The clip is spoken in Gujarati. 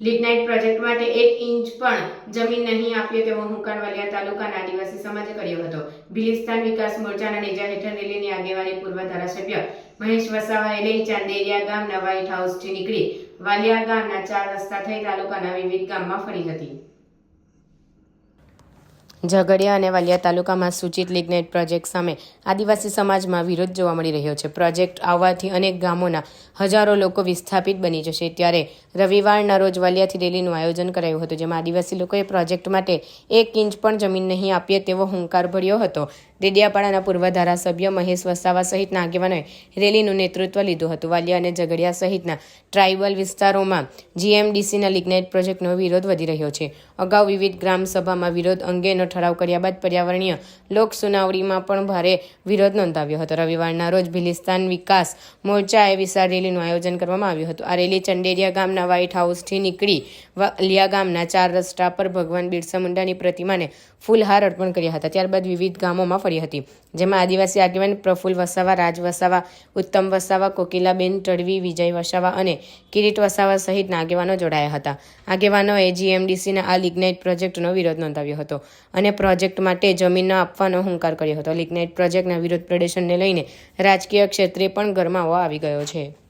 લિગ્નાઇટ પ્રોજેક્ટ માટે એક ઇંચ પણ જમીન નહીં આપીએ તેવો હુંકાર વાલિયા તાલુકાના આદિવાસી સમાજે કર્યો હતો. ભિલિસ્તાન વિકાસ મોરચાના નેજા હેઠળ રેલીની આગેવાની પૂર્વ ધારાસભ્ય મહેશ વસાવાએ લઈ ચાંદેરિયા ગામના વ્હાઇટ હાઉસથી નીકળી વાલિયા ગામના ચાર રસ્તા થઈ તાલુકાના વિવિધ ગામમાં ફરી હતી. ઝઘડિયા અને વાલિયા તાલુકામાં સૂચિત લિગ્નાઇટ પ્રોજેક્ટ સામે આદિવાસી સમાજમાં વિરોધ જોવા મળી રહ્યો છે. પ્રોજેક્ટ આવવાથી અનેક ગામોના હજારો લોકો વિસ્થાપિત બની જશે. ત્યારે રવિવારના રોજ વાલિયાથી રેલીનું આયોજન કરાયું હતું, જેમાં આદિવાસી લોકોએ પ્રોજેક્ટ માટે એક ઇંચ પણ જમીન નહીં આપીએ તેવો હુંકાર ભર્યો હતો. ડેડિયાપાડાના પૂર્વ ધારાસભ્ય મહેશ વસાવા સહિતના આગેવાનોએ રેલીનું નેતૃત્વ લીધું હતું. વાલિયા અને ઝઘડિયા સહિતના ટ્રાઇબલ વિસ્તારોમાં જીએમડીસીના લિગ્નાઇટ પ્રોજેક્ટનો વિરોધ વધી રહ્યો છે. અગાઉ વિવિધ ગ્રામસભામાં વિરોધ અંગેનો ઠરાવ કર્યા બાદ પર્યાવરણીય લોક સુનાવણીમાં પણ ભારે વિરોધ નોંધાવ્યો હતો. રવિવારના રોજ ભિલિસ્તાન વિકાસ મોરચાએ વિશાળ રેલીનું આયોજન કરવામાં આવ્યું હતું. આ રેલી ચંડેરિયા ગામના વ્હાઇટ હાઉસથી નીકળી વાલિયા ગામના ચાર રસ્તા પર ભગવાન બિરસા મુંડાની પ્રતિમાને ફૂલહાર અર્પણ કર્યા હતા. ત્યારબાદ વિવિધ ગામોમાં ફરી હતી. જેમાં આદિવાસી આગેવાન પ્રફુલ વસાવા, રાજ વસાવા, ઉત્તમ વસાવા, કોકિલાબેન તડવી વિજય વસાવા અને કિરીટ વસાવા સહિતના આગેવાનો જોડાયા હતા. આગેવાનોએ જીએમડીસીના આ લિગ્નાઇટ પ્રોજેક્ટનો વિરોધ નોંધાવ્યો હતો અને પ્રોજેક્ટ માટે જમીન આપવાનો હુંકાર કર્યો હતો. લિગ્નાઇટ પ્રોજેક્ટના વિરોધ પ્રદર્શનને લઈને રાજકીય ક્ષેત્રે પણ ગરમાવો આવી ગયો છે.